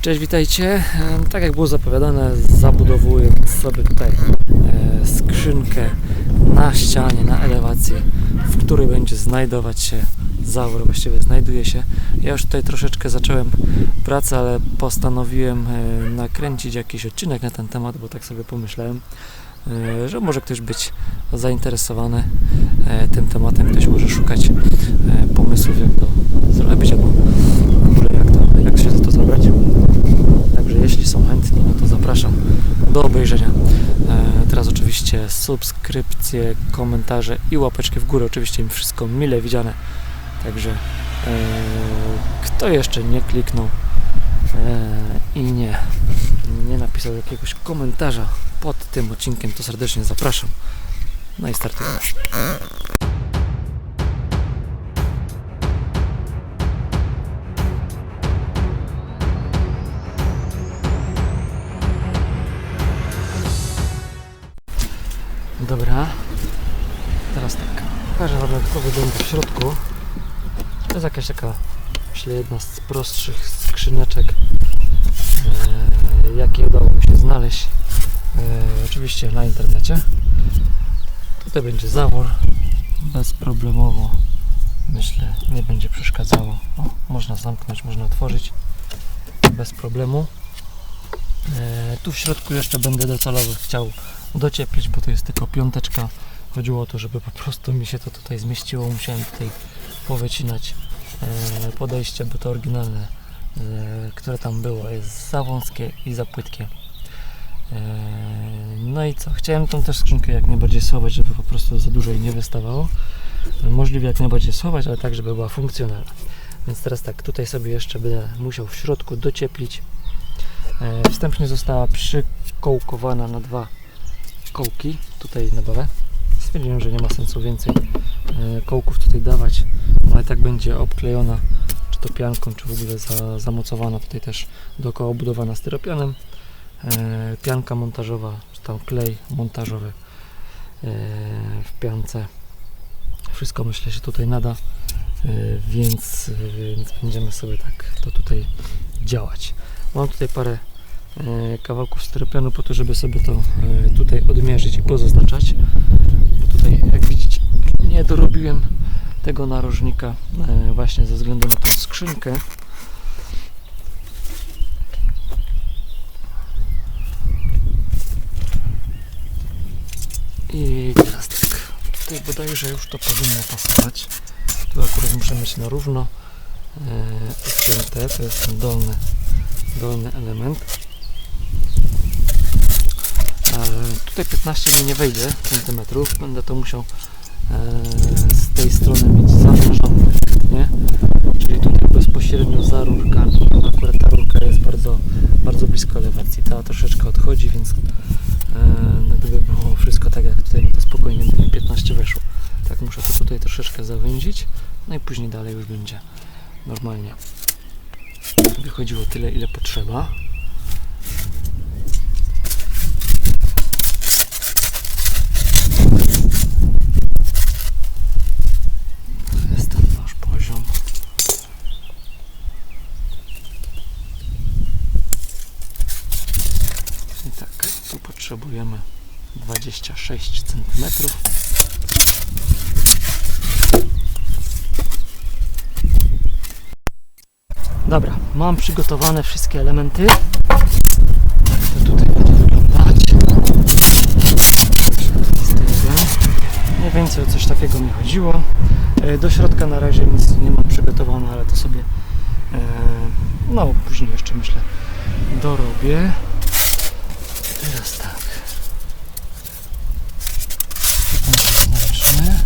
Cześć, witajcie. Tak jak było zapowiadane, zabudowuję sobie tutaj e, skrzynkę na ścianie, na elewacji, w której będzie znajdować się zawór, właściwie znajduje się. Ja już tutaj troszeczkę zacząłem pracę, ale postanowiłem e, nakręcić jakiś odcinek na ten temat, bo tak sobie pomyślałem, e, że może ktoś być zainteresowany tym tematem, ktoś może szukać pomysłów, jak to zrobić, albo w ogóle jak, to, jak się za to zabrać. Także jeśli są chętni, no to zapraszam do obejrzenia. E, teraz oczywiście subskrypcje, komentarze i łapeczki w górę. Oczywiście mi wszystko mile widziane. Także e, kto jeszcze nie kliknął e, i nie, nie napisał jakiegoś komentarza pod tym odcinkiem, to serdecznie zapraszam. No i startujemy. Środku. To jest jakaś taka, myślę, jedna z prostszych skrzyneczek, e, jakie udało mi się znaleźć. E, oczywiście na internecie. Tutaj będzie zawór. Bezproblemowo. Myślę, nie będzie przeszkadzało. O, można zamknąć, można otworzyć. Bez problemu. E, tu w środku jeszcze będę docelowo chciał docieplić, bo to jest tylko piąteczka. Chodziło o to, żeby po prostu mi się to tutaj zmieściło. Musiałem tutaj powycinać e, podejście, bo to oryginalne, e, które tam było, jest za wąskie i za płytkie. E, no i co? Chciałem tą też skrzynkę jak najbardziej schować, żeby po prostu za dużo jej nie wystawało. Możliwie jak najbardziej schować, ale tak, żeby była funkcjonalna. Więc teraz tak, tutaj sobie jeszcze będę musiał w środku docieplić. Wstępnie została przykołkowana na dwa kołki tutaj na dole. Stwierdziłem, że nie ma sensu więcej e, kołków tutaj dawać, ale tak będzie obklejona czy to pianką, czy w ogóle za, zamocowana tutaj też dookoła obudowana styropianem. E, pianka montażowa, czy tam klej montażowy e, w piance. Wszystko myślę się tutaj nada, więc, więc będziemy sobie tak to tutaj działać. Mam tutaj parę kawałków styropianu po to, żeby sobie to e, tutaj odmierzyć i pozaznaczać. Bo tutaj, jak widzicie, nie dorobiłem tego narożnika e, właśnie ze względu na tą skrzynkę. I teraz tak, tutaj bodajże już to powinno pasować. Tu akurat muszę mieć na równo e, ucięte, to jest ten dolny, dolny element. Tutaj 15 mi nie wejdzie centymetrów, będę to musiał e, z tej strony mieć zawężone, nie? Czyli tutaj bezpośrednio za rurkami. Akurat ta rurka jest bardzo, bardzo blisko elewacji, ta troszeczkę odchodzi, więc e, no gdyby było wszystko tak jak tutaj, no to spokojnie by mi 15 weszło. Tak muszę to tutaj troszeczkę zawęzić, no i później dalej już będzie normalnie wychodziło tyle, ile potrzeba. To jest ten nasz poziom. I tak, tu potrzebujemy 26 cm. Dobra, mam przygotowane wszystkie elementy. To tutaj będzie wyglądać. Mniej więcej o coś takiego mi chodziło. E, Do środka na razie nic nie mam przygotowane, ale to sobie e, no później jeszcze myślę dorobię. Teraz tak. Tu będzie zewnętrzny.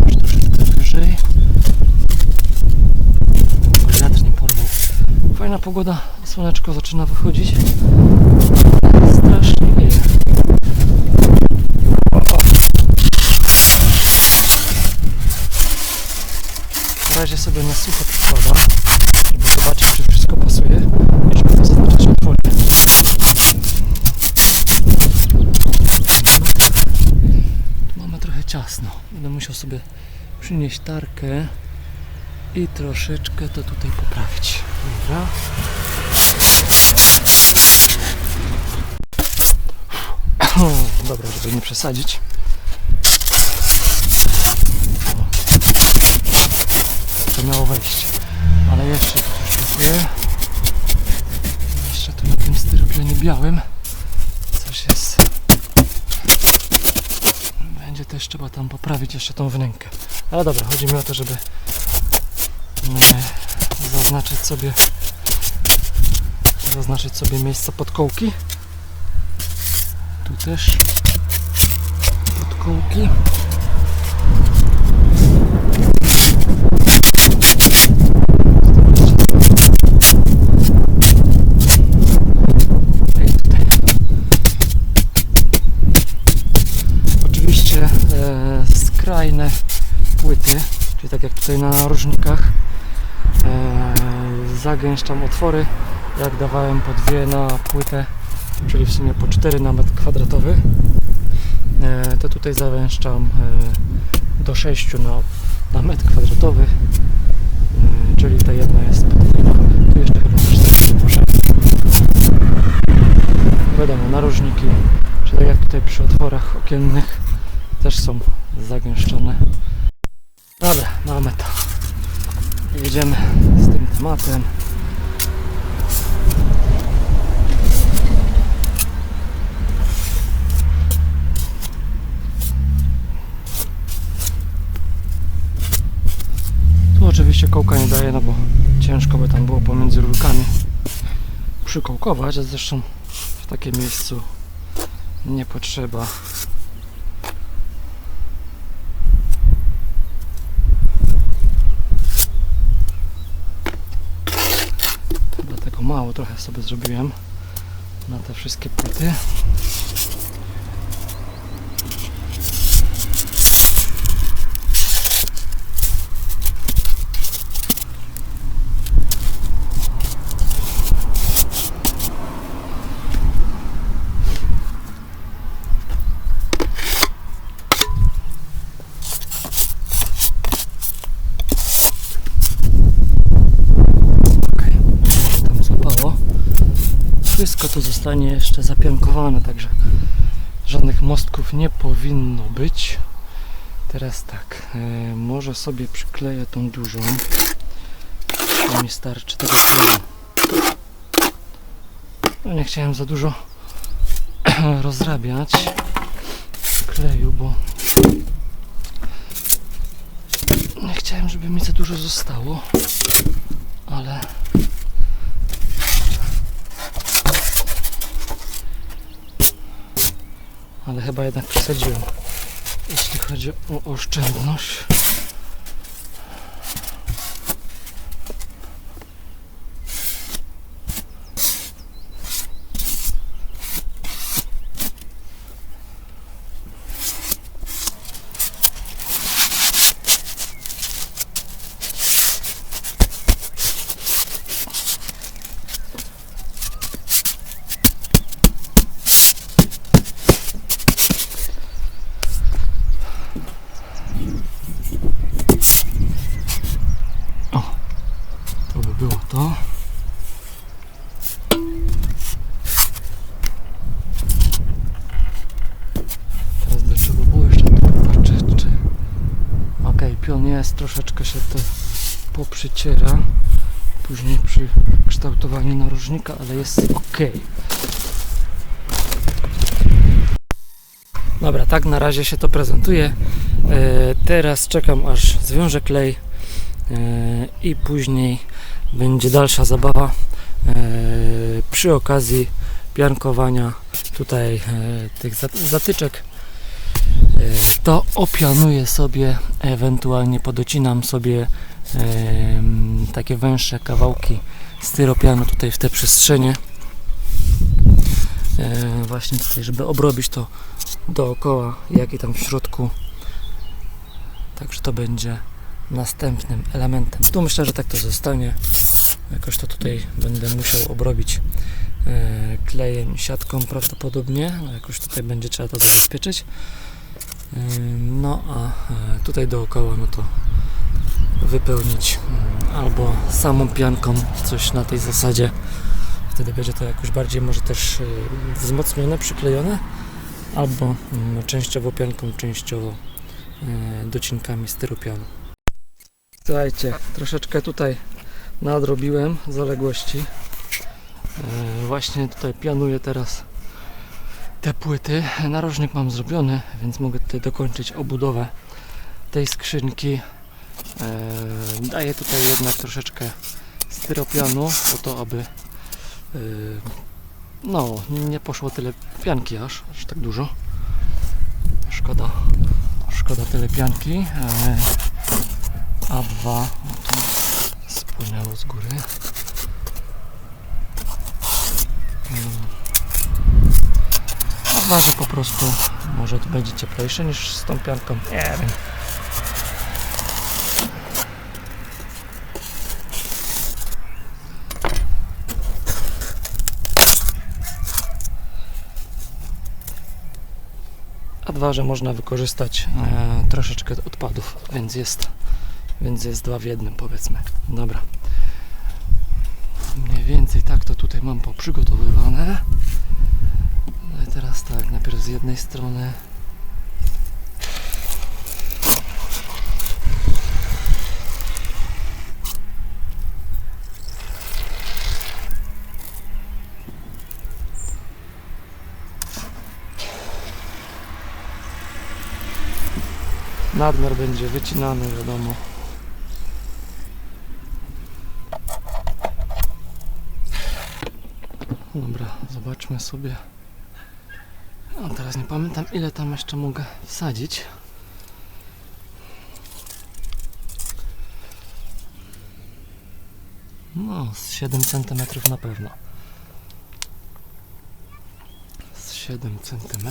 Muszę troszeczkę wyżej. Żeby Wiatr nie porwał. Fajna pogoda, słoneczko zaczyna wychodzić. Strasznie wieje. Na razie sobie na sucho przykładam, żeby zobaczyć, czy wszystko pasuje i zaznaczyć mamy trochę ciasno. Będę musiał sobie przynieść tarkę i troszeczkę to tutaj poprawić. Dobra. Dobra, żeby nie przesadzić. To miało wejść. Ale jeszcze trochę brakuje. Jeszcze tu na tym styropianie białym coś jest. Będzie też trzeba tam poprawić jeszcze tą wnękę. Ale dobra, chodzi mi o to, żeby nie zaznaczyć sobie zaznaczyć sobie miejsca podkołki. Tu też podkołki. Oczywiście e, skrajne płyty, czyli tak jak tutaj na narożnikach, e, zagęszczam otwory jak dawałem po dwie na płytę, czyli w sumie po 4 na metr kwadratowy, e, to tutaj zawęszczam e, do 6 na, na metr kwadratowy, czyli ta jedna jest. Tu jeszcze chyba też tak muszę. Wiadomo, narożniki, czy tak jak tutaj przy otworach okiennych, też są zagęszczone. Dobra, mamy to. Jedziemy z tym tematem. Tu oczywiście kołka nie daje, no bo ciężko by tam było pomiędzy rurkami przykołkować, a zresztą w takim miejscu nie potrzeba. Mało trochę sobie zrobiłem na te wszystkie płyty. Okej, okay. tam złapało. Wszystko to zostanie jeszcze zapiankowane, także żadnych mostków nie powinno być. Teraz tak, e, może sobie przykleję tą dużą. To mi starczy tego kleju. No nie chciałem za dużo rozrabiać kleju, bo nie chciałem, żeby mi za dużo zostało, ale ale chyba jednak przesadziłem, jeśli chodzi o oszczędność. To by było to. Teraz do czego było jeszcze tu patrzę, czy... Okej, pion jest, troszeczkę się to poprzyciera. Później przy kształtowaniu narożnika, ale jest ok. Dobra, tak na razie się to prezentuje. E, teraz czekam aż zwiążę klej e, i później będzie dalsza zabawa e, przy okazji piankowania tutaj tych zat- zatyczek to opianuję sobie ewentualnie podocinam sobie takie węższe kawałki styropianu tutaj w te przestrzenie e, właśnie tutaj żeby obrobić to dookoła jak i tam w środku także to będzie następnym elementem. Tu myślę, że tak to zostanie. Jakoś to tutaj będę musiał obrobić e, klejem siatką prawdopodobnie. No, jakoś tutaj będzie trzeba to zabezpieczyć. No a e, tutaj dookoła no to wypełnić albo samą pianką coś na tej zasadzie. Wtedy będzie to jakoś bardziej może też e, wzmocnione, przyklejone. albo mm, częściowo pianką, częściowo e, docinkami styropianu. Słuchajcie, troszeczkę tutaj nadrobiłem zaległości. E, Właśnie tutaj pianuję teraz te płyty. Narożnik mam zrobiony, więc mogę tutaj dokończyć obudowę tej skrzynki. E, Daję tutaj jednak troszeczkę styropianu po to, aby e, no, nie poszło tyle pianki aż, aż tak dużo. Szkoda, szkoda tyle pianki. E, A2 o, tu spłynęło z góry. Mm. A2, że po prostu może to będzie cieplejsze niż z tą pianką. Nie wiem. A dwa, że można wykorzystać e, troszeczkę odpadów, więc jest, więc jest dwa w jednym powiedzmy. Dobra. Mniej więcej tak to tutaj mam poprzygotowywane. Z jednej strony nadmiar będzie wycinany, wiadomo. Dobra, zobaczmy sobie. A teraz nie pamiętam ile tam jeszcze mogę wsadzić. No, z 7 cm na pewno. Z 7 cm.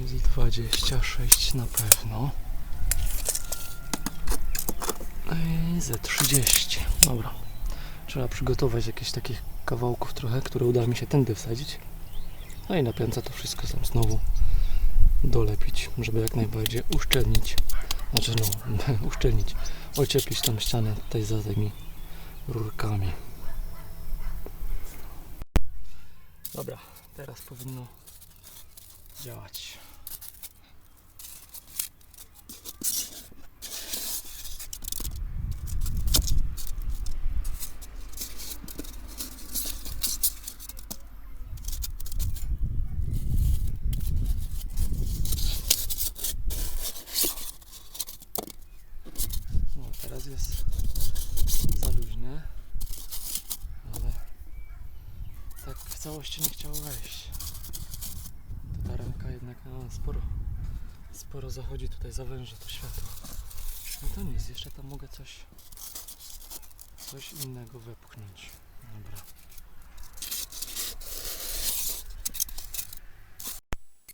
Jest 26 na pewno. I ze 30. Dobra. Trzeba przygotować jakieś takich kawałków trochę, które uda mi się tędy wsadzić. No i na piance to wszystko tam znowu dolepić, żeby jak najbardziej uszczelnić. Znaczy no, uszczelnić. Ocieplić tą ścianę tutaj za tymi rurkami. Dobra, teraz powinno działać. No, teraz jest za luźne, ale tak w całości nie chciało wejść. To ta ręka jednak no, sporo, sporo zachodzi tutaj, zawęża to światło. No to nic, jeszcze tam mogę coś, coś innego wepchnąć. Dobra.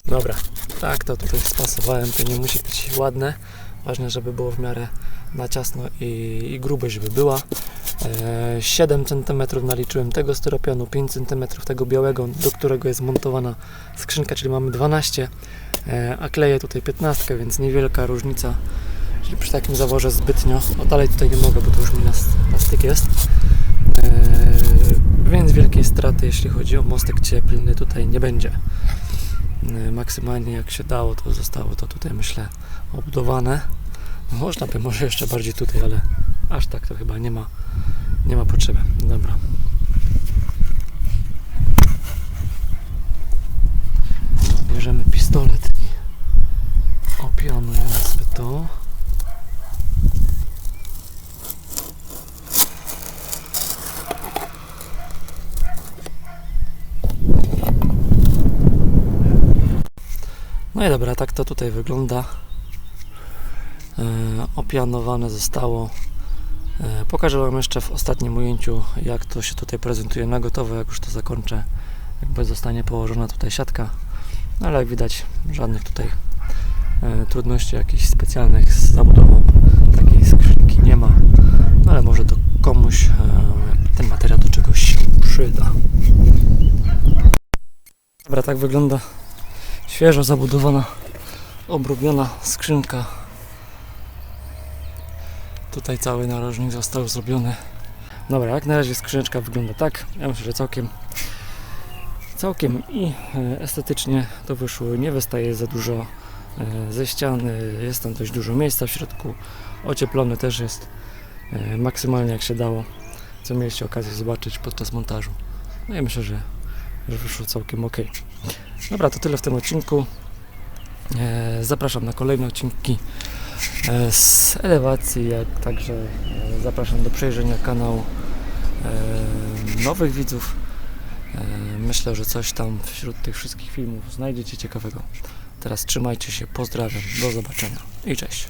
Dobra, tak to tutaj spasowałem, to nie musi być ładne. Ważne, żeby było w miarę na ciasno i, i grubość, żeby była. E, 7 cm naliczyłem tego styropianu, 5 cm tego białego, do którego jest montowana skrzynka, czyli mamy 12, e, a kleję tutaj 15, więc niewielka różnica. Przy takim zaworze zbytnio, no dalej tutaj nie mogę, bo to już mi na, na styk jest. E, więc wielkiej straty, jeśli chodzi o mostek cieplny, tutaj nie będzie. E, maksymalnie jak się dało, to zostało to tutaj myślę obudowane. Można by może jeszcze bardziej tutaj, ale aż tak to chyba nie ma, nie ma potrzeby. Dobra. Bierzemy pistolet i opianujemy sobie to. No i dobra, tak to tutaj wygląda. E, opianowane zostało. E, pokażę Wam jeszcze w ostatnim ujęciu, jak to się tutaj prezentuje na gotowo, jak już to zakończę, jakby zostanie położona tutaj siatka. No ale jak widać, żadnych tutaj e, trudności jakichś specjalnych z zabudową takiej skrzynki nie ma. No ale może to komuś e, ten materiał do czegoś przyda. Dobra, tak wygląda świeżo zabudowana, obrobiona skrzynka. Tutaj cały narożnik został zrobiony. Dobra, jak na razie skrzyneczka wygląda tak. Ja myślę, że całkiem, całkiem i e, estetycznie to wyszło. Nie wystaje za dużo e, ze ściany, jest tam dość dużo miejsca w środku. Ocieplony też jest e, maksymalnie jak się dało, co mieliście okazję zobaczyć podczas montażu. No i myślę, że, że wyszło całkiem ok. Dobra, to tyle w tym odcinku. E, Zapraszam na kolejne odcinki e, z elewacji, jak także e, zapraszam do przejrzenia kanału e, nowych widzów. E, Myślę, że coś tam wśród tych wszystkich filmów znajdziecie ciekawego. Teraz trzymajcie się, pozdrawiam, do zobaczenia i cześć.